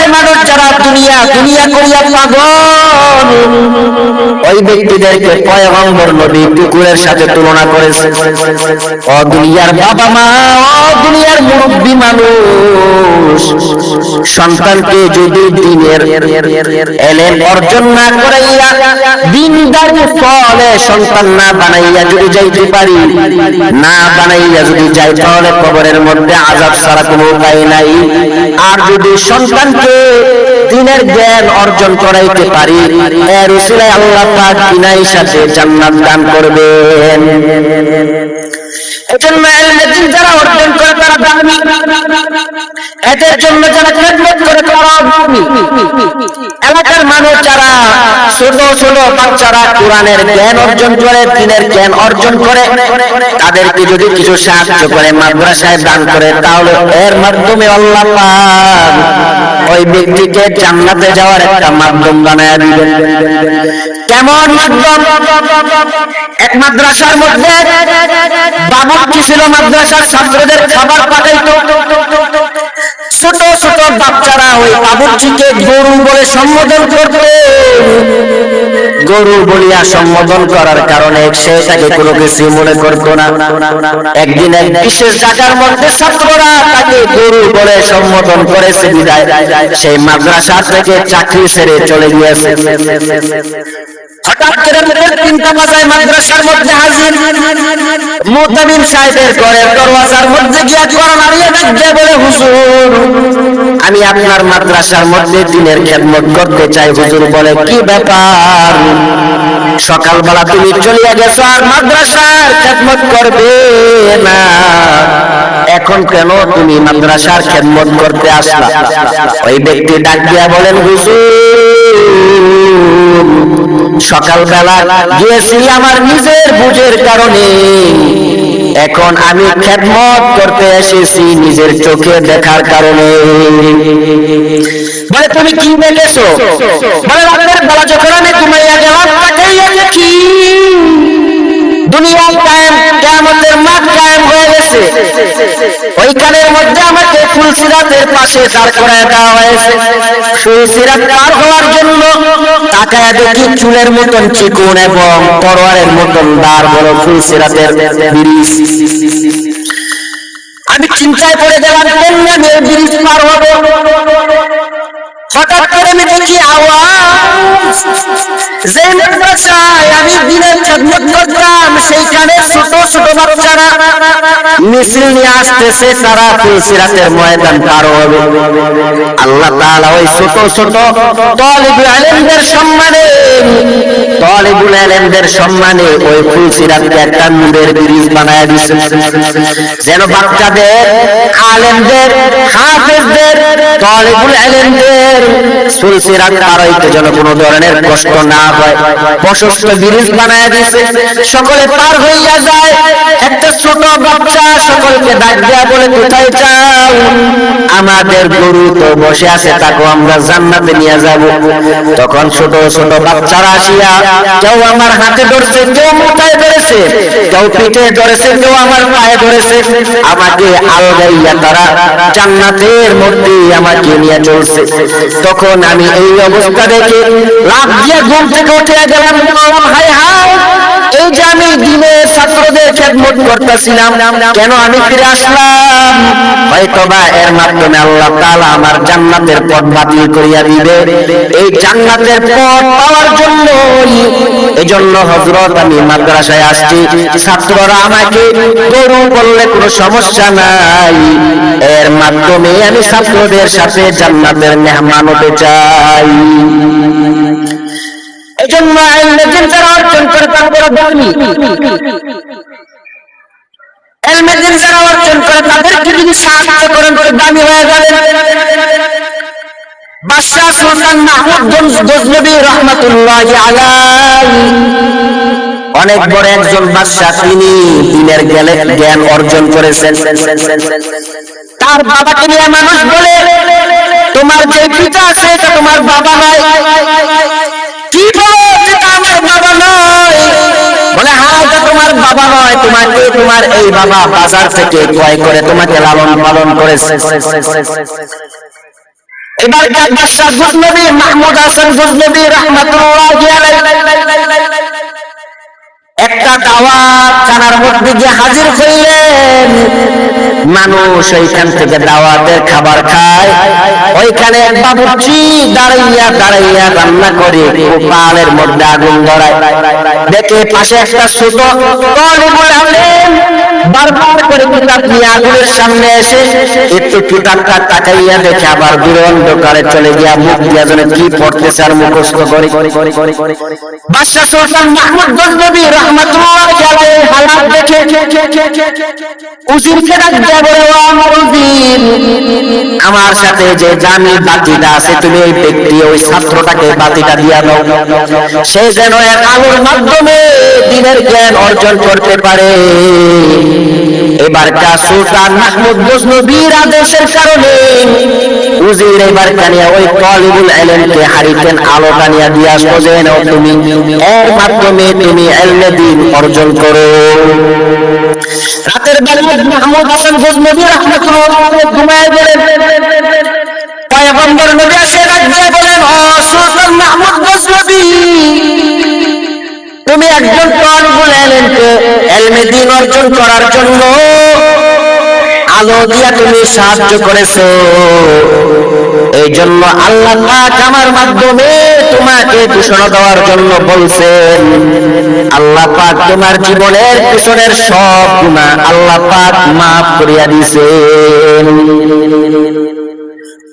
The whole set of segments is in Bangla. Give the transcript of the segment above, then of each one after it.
মধ্যে মানুষ যারা দুনিয়া দুনিয়া করিয়া পাগল। ওই ব্যক্তিদেরকে পয়গম্বর নবী কুকুরের সাথে তুলনা করেছে। ও দুনিয়ার বাবা মা, ও দুনিয়ার মুরব্বী মানুষ। সন্তানকে যদি দিনের এলেন অর্জন না করাইয়া, দিনদার ফলে সন্তান না বানাইয়া যদি যাইতে পারি, না বানাইয়া যদি যাই, তাহলে কবরের মধ্যে আজাব ছাড়া কোনো উপায় নাই। আর যদি সন্তানকে দিনের জ্ঞান অর্জন করাইতে পারি। এর উসিলায় আল্লাহ পাক বিনাই সাথে জান্নাত দান করবেন। এজন্য এলমে দিন যারা অর্জন করে তারা দামি এদের জন্য যারা খেদমত করে তারা দামি এলাকার মানুষ যারা ছোট ছোট বাচ্চারা কোরআনের জ্ঞান অর্জন করে, দিনের জ্ঞান অর্জন করে, তাদেরকে যদি কিছু সাহায্য করে, মাদ্রাসায় দান করে, তাহলে এর মাধ্যমে আল্লাহ ওই ব্যক্তিকে জান্নাতে যাওয়ার একটা মাধ্যম বানায় দিবেন। কেমন মাধ্যম এক মাদ্রাসার মধ্যে বাবুর্চি ছিল মাদ্রাসার ছাত্রদের খাবার পাঠাইতো। ছোট ছোট বাচ্চারা ওই গরু বলে সম্বোধন গরু বলিয়া সম্বোধন করার কারণে সে তাকে কোনো কিছু মনে করতো না। একদিন এক বিশেষ জায়গার মধ্যে ছাত্ররা তাকে গরু বলে সম্বোধন করেছে বিদায়। সেই মাদ্রাসা থেকে চাকরি ছেড়ে চলে গিয়েছে। আমি আপনার মাদ্রাসার মধ্যে দিনের খেদমত করতে চাই। হুজুর বলে, কি ব্যাপার? সকালবেলা তুমি চলিয়া গেছো আর মাদ্রাসার খেদমত করবে না। এখন কেন তুমি মাদ্রাসার খেদমত করতে আসলা? ওই ব্যক্তি ডাক দিয়া বলেন, হুজুর সকালবেলা গিয়েছি আমার নিজের বুঝের কারণে। এখন আমি খেদমত করতে এসেছি নিজের চোখে দেখার কারণে। বলে, তুমি কি দেখেছ? বলে যখন আমি ঘুমাইয়া গেলাম তাকাইয়া দেখি দুনিয়ার কায়েম মাঠ কায়েম হয়ে গেছে। ওইখানের মধ্যে আমাকে ফুলসিরাতের পাশে দাঁড় করায় দেওয়া হয়েছে। ফুলসিরাত পার হওয়ার জন্য তাকায় দেখি চুলের মতন চিকুন এবং তরোয়ারের মতন দাঁড় বড় ফুলসিরাতের ব্রিজ। আমি চিন্তায় পড়ে গেলাম, কেমনে আমি ব্রিজ পার হব? হঠাৎ করে আমি দেখি আওয়াজ? আমি দিনের করতাম সেইখানে ছোট ছোট বাচ্চারা মিছিল নিয়ে আসতেছে, তারা ময়দান হবে। আল্লাহ ওই ছোট ছোট তালিবুল ইলমদের সম্মানে, তালিবুল ইলমদের সম্মানে ওই ফুলসিরাতকে একটা নূরের ব্রিজ বানায় দিয়েছে যেন বাচ্চাদের, আলেমদের, হাফেজদের, তালিবুল ইলমদের ফুলসিরাত পার হইতে যেন কোনো ধরনের কষ্ট না হয়। প্রশস্ত ব্রিজ বানায় দিয়েছে। সকলে পার হইয়া যায়। একটা ছোট বাচ্চা সকলকে ডাক দেয়া বলে, কোথায় যাও? আমাদের গরু তো বসে আছে তাকে আমরা জান্নাতে নিয়ে যাব। তখন ছোট ছোট বাচ্চারা আসিয়া, কেউ আমার হাতে ধরছে, কেউ মাথায় ধরেছে, কেউ পিঠে ধরেছে, কেউ আমার পায়ে ধরেছে। আমাকে আলগাইয়া তারা জান্নাতের মধ্যে আমাকে নিয়ে চলছে। তখন আমি এই অবস্থা দেখে লাভ দিয়ে ঘুম থেকে উঠে গেলাম। হায় হায়। এই যে আমি দিনে ছাত্রদের খেদমত করতেছিলাম, কেন আমি ফিরে আসলাম? হয়তো বা এর মাধ্যমে আল্লাহ তাআলা আমার জান্নাতের পথ বাতিল করিয়া দিবে। এই জান্নাতের পথ পাওয়ার জন্য এই জন্য হজরত আমি মাদ্রাসায় আসছি। ছাত্ররা আমাকে গরু বললে কোনো সমস্যা নাই। এর মাধ্যমে আমি ছাত্রদের সাথে জান্নাতের মেহমান হতে চাই। যারা অর্জন করেন হয়ে অনেক বড় একজন বাদশাহ, তিনি দিনের জ্ঞানে জ্ঞান অর্জন করেছেন। তার বাবাকে নিয়ে মানুষ বলে, তোমার যে পিতা আছে, এটা তোমার বাবা নয় কি বলো যেটা আমার বাবা নয় বলে হ্যাঁ তোমার বাবা নয় তোমাকে তোমার এই বাবা বাজার থেকে ক্রয় করে তোমাকে লালন পালন করেছে এবার বাদশাহ গজনবী হাসান গজনবী রহমাতুল্লাহি একটা দাওয়াত খানার মধ্যে গিয়ে হাজির হইলেন। মানুষ ওইখান থেকে দাওয়াতের খাবার খায়। ওইখানে এক বাবুর্চি দাঁড়াইয়া দাঁড়াইয়া রান্না করে পালের মধ্যে আগুন ধরায়। দেখে পাশে একটা ছোট তলিবুল আলেম বারবার করে কিতাব সামনে এসে একটু কিতাবটা তাকাইয়া দেখে আবার দূর অন্ধকারে চলে গিয়া মুখ দিয়া কি মুখস্থ করে। বাদশাহ সুলতান মাহমুদ গজনবী হালাত দেখে উজির আমার সাথে যে জামি বাতিটা আছে, তুমি ওই ব্যক্তি, ওই ছাত্রটাকে বাতিটা দিয়া দাও। সে যেন এক আলোর মাধ্যমে দিনের জ্ঞান অর্জন করতে পারে। এবার কা সুলতান মাহমুদ গজনবীর আদেশের কারণে উজির এবার কানিয়া ওই তলিবুল এলেমকে হারিকেন আলো কানিয়া দিয়ে যে নাও তুমি। এর মাধ্যমে তুমি এলমে দিন অর্জন করো। রাতের বেলা মাহমুদ হাসান গজনবী রহমাতুল্লাহ ঘুমায় গেলেন। পয়গম্বর নবী ডাক দিয়ে বলেন, ও সুলতান মাহমুদ গজনবী তুমি একজন তলিবুল এলেমকে এলমে দিন অর্জন করার জন্য। আলো দিয়া তুমি সাহায্য করেছ। এই জন্য আল্লাহ আমার মাধ্যমে তোমাকে ঘোষণা দেওয়ার জন্য বলছেন, আল্লাহ পাক তোমার জীবনের পিছনের সব গুণা আল্লাহ পাক মাফ করিয়া দিছেন।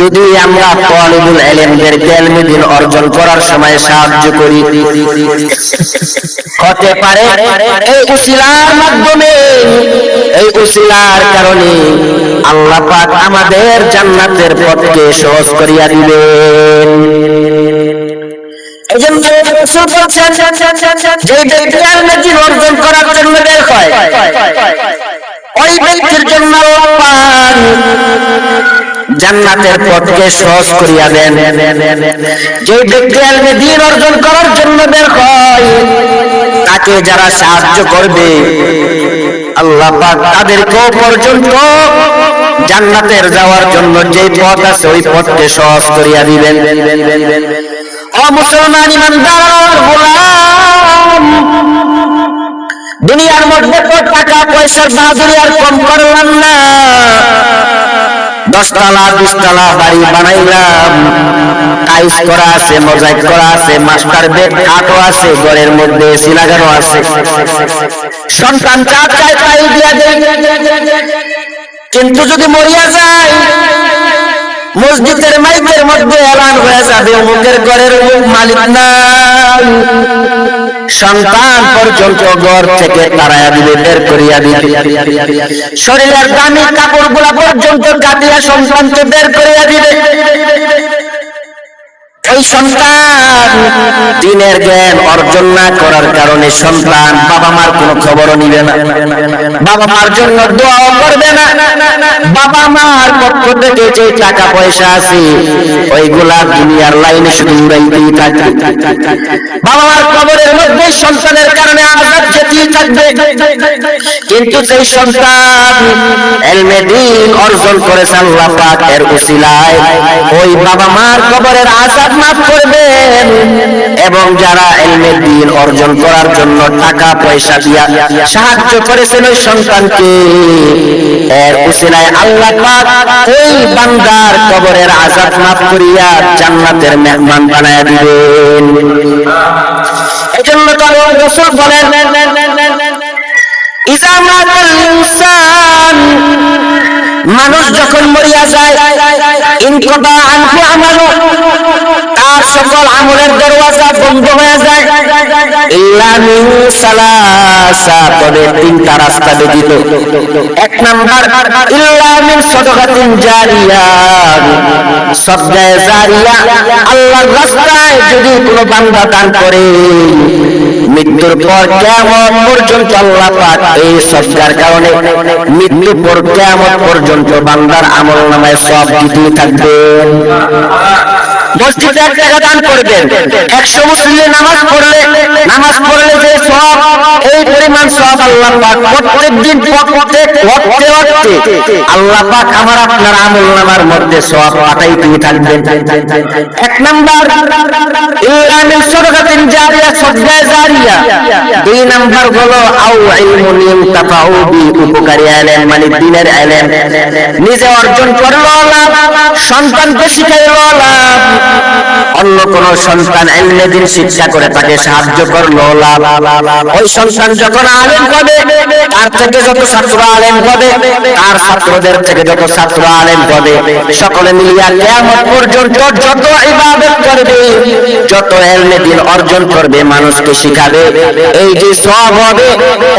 যদি আমরা তালিবুল ইলমদের ইলমে অর্জন করার সময় সাহায্য করি, হতে পারে এই উসিলার মাধ্যমে। এই উসিলার কারণে আল্লাহ পাক আমাদের জান্নাতের পথকে সহজ করিয়া দিবেন। বলছেন যে অর্জন করার জন্য বের হয় ওই ব্যক্তির জন্য জান্নাতের পথকে সহজ করিয়া দেন। যে ব্যক্তি আলমে দিন অর্জন করার জন্য বের হয়, তাকে যারা সাহায্য করবে, আল্লাহ পাক তাদেরকেও পর্যন্ত জান্নাতের যাওয়ার জন্য যে পথ আছে ওই পথকে সহজ করিয়া দিবেন। ও মুসলমান ইমানদার, গোলাম দুনিয়ার মধ্যে টাকা পয়সার বাহাদুরি আর কম করলাম না। দশতলা, বিশতলা বাড়ি বানাইলাম। টাইস করা আছে, মোজাইক করা আছে, মাস্টার বেড, খাটও আছে, ঘরের মধ্যে এসি লাগানো আছে। সন্তান চা চায় তাই দিয়া দেয়। কিন্তু যদি মরিয়া যায় মসজিদের মাইকের মধ্যে এলান হয়ে যাবে অমুকের ঘরের অমুক মালিক নাই সন্তান পর্যন্ত ঘর থেকে তারাইয়া দিবে, বের করিয়া দিবে। শরীরের দামি কাপড়গুলা পর্যন্ত কাটিয়া সন্তানকে বের করিয়া দিবে। সন্তান। দিনের জ্ঞান অর্জন না করার কারণে সন্তান বাবা মার কোনো খবরও নিবে না। বাবা মার জন্য দোয়াও করবে না। বাবা মার পক্ষ থেকে যে টাকা পয়সা আছে, ওইগুলা দুনিয়ার লাইনে শুধু উড়াইতেই থাকবে বাবা মার কবরের মধ্যে সন্তানের কারণে আজাদ যেতেই থাকবে। কিন্তু সেই সন্তান এলমে দিন অর্জন করেছে আল্লাহ পাক এর উসিলায় ওই বাবা মার কবরের আজাদ মাফ করবেন। এবং যারা এলমে দিন অর্জন করার জন্য টাকা, পয়সা দিয়া সাহায্য করেছেন ওই সন্তানকে, এর উসিলায় আল্লাহ পাক ওই বান্দার কবরের আজাদ মাফ করিয়া জান্নাতের মেহমান বানায় দিবেন। এই জন্য তো রাসূল বলেন ইনসান মানুষ যখন মরিয়া যায় ইনকদা আনহু আমালু তার সকল আমলের দরওয়াজা বন্ধ হয়ে যায়। ইল্লা মিন সালাসা, তবে তিনটা রাস্তা ব্যতীত। এক নাম্বার, ইল্লা মিন সাদাকাতিন জারিয়া। সদকায়ে জারিয়া, আল্লাহর রাস্তায় যদি কোনো বান্দা দান করে মৃত্যুর পর কেমন পর্যন্ত আল্লাহ পাক এই সৎকার কারণে মৃত্যু পর কেমন পর্যন্ত বান্দার আমল নামায় সব দিতেই থাকবেন মসজিদে এক টাকা দান করবেন। একশো মুসলিমে নামাজ পড়লে নামাজ পড়লে যে সব এই পরিমাণ সব আল্লাহ পাক প্রত্যেক দিন প্রত্যেক ওয়াক্তে আল্লাহ পাক আমার আপনার আমল নামার মধ্যে সব পাঠাইতেই থাকবেন। এক নাম্বার ইলামিন সদকাতিন জারিয়া সদকায়ে জারিয়া। দুই নাম্বার হলো আউ ইলমুন ইনতাফাউ উপকারী ইলম মানে দ্বীনের ইলম নিজে অর্জন করল লাভ সন্তানকে শিখাইলো লাভ। অন্য কোন সন্তান শিক্ষা করে তাকে সাহায্য করল ওই সন্তান যখন তার থেকে যত ছাত্র তার ছাত্রদের থেকে যত ছাত্র সকলে পর্যন্ত যত ইবাদত করবে, যত অর্জন করবে, মানুষকে শিখাবে। এই যে সব হবে,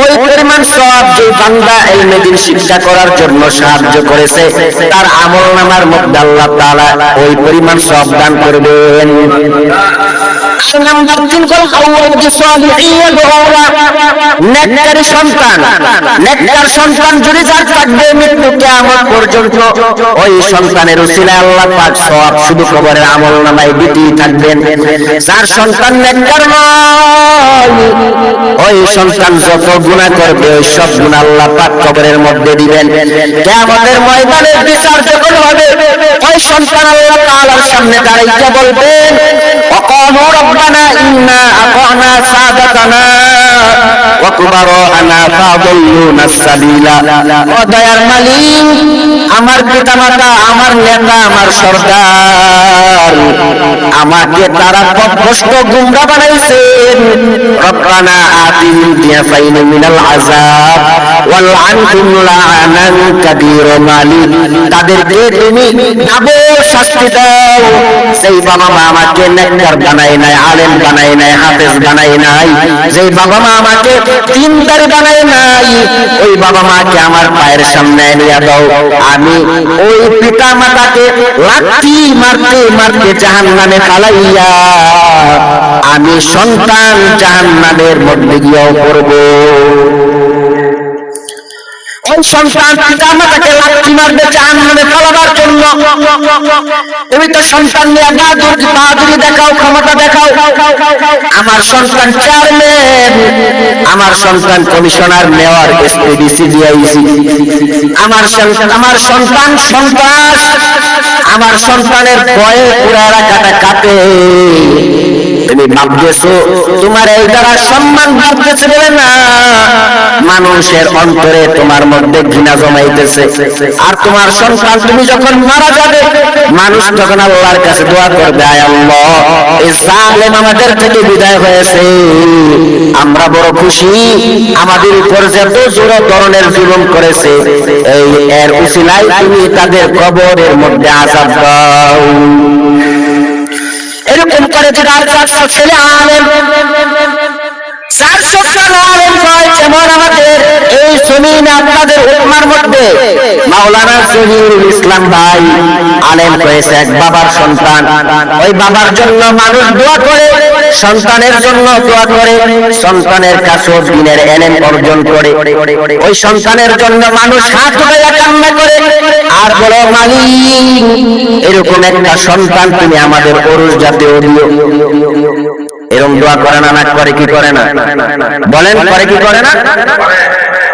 ওই পরিমাণ সব যে বান্দা এলমে শিক্ষা করার জন্য সাহায্য করেছে, তার আমল নামার মধ্যে আল্লাহ ওই পরিমাণ সব দান করবেন। নাম্বার তিন হল আউয়ালুদ্দিন সালিহিন ওরা নেককার সন্তান। নেককার সন্তান যদি যার থাকবে মৃত্যু কিয়ামত পর্যন্ত, ওই সন্তানের উসিলা আল্লাহ পাক সওয়াব শুধু কবরের আমল নামায় দিতেই থাকবেন। যার সন্তান নেককার ওই সন্তান যত গুনাহ করবে, ওই সব গুনাহ আল্লাহ পাক কবরের মধ্যে দিবেন। কিয়ামতের ময়দানে বিচার যখন হবে, ওই সন্তান আল্লাহ তাআলার সামনে দাঁড়াইয়া বলবেন, অকামু রব্বানা ইন্না আতানা সাদাতানা। অকবার ও দয়ার মালিক, আমার পিতা মাতা আমার নেতা, আমার সরকার আমাকে তারা পথভ্রষ্ট গুমরা বানাইছেন। রব্বানা আতিনি মিনাল আযাব। সেই বাবা মা নাই বাবা মা ওই বাবা মাকে আমার পায়ের সামনে নিয়ে দাও আমি ওই পিতা মাতাকে লাঠি মারতে মারতে জাহান্নামে ফালাইয়া আমি সন্তান জাহান্নামের মধ্যে গিয়েও ওই সন্তান পিতা মাতাকে লাঠি মারবে জাহান্নামে জন্য। তুমি তো সন্তান নিয়ে দেখাও, ক্ষমতা দেখাও। আমার সন্তান চেয়ারম্যান আমার সন্তান কমিশনার মেয়র ডিআইসি আমার আমার সন্তান সন্তান আমার সন্তানের ভয়ে কাটে মানুষের অন্তরে তোমার মধ্যে ঘৃণা জমাইতেছে। আর তোমার সন্তান তুমি যখন মারা যাবে, মানুষ তখন আল্লাহর কাছে দোয়া করবে, আয় আমাদের থেকে বিদায় হয়েছে। আমরা বড় খুশি, আমাদের উপর যত জোর ধরনের জুলুম করেছে, এই এর উসিলাই তুমি তাদের কবরের মধ্যে আজাব দাও। এরকম করে যদি আর চারশো ছেলে আনেন ইসলাম ভাই আলেন হয়েছে এক বাবার সন্তান। ওই বাবার জন্য মানুষ দোয়া করে সন্তানের জন্য দোয়া করে, সন্তানের কাছে দিনের এলেম অর্জন করে। ওই সন্তানের জন্য মানুষ হাত উঠাইয়া কান্না করে, আর বলো, মালিক, এরকম একটা সন্তান তুমি আমাদের অরুষ জাতীয় দিও। এরকম দোয়া করে না না, করে কি করে না? বলেন, করে কি করে না?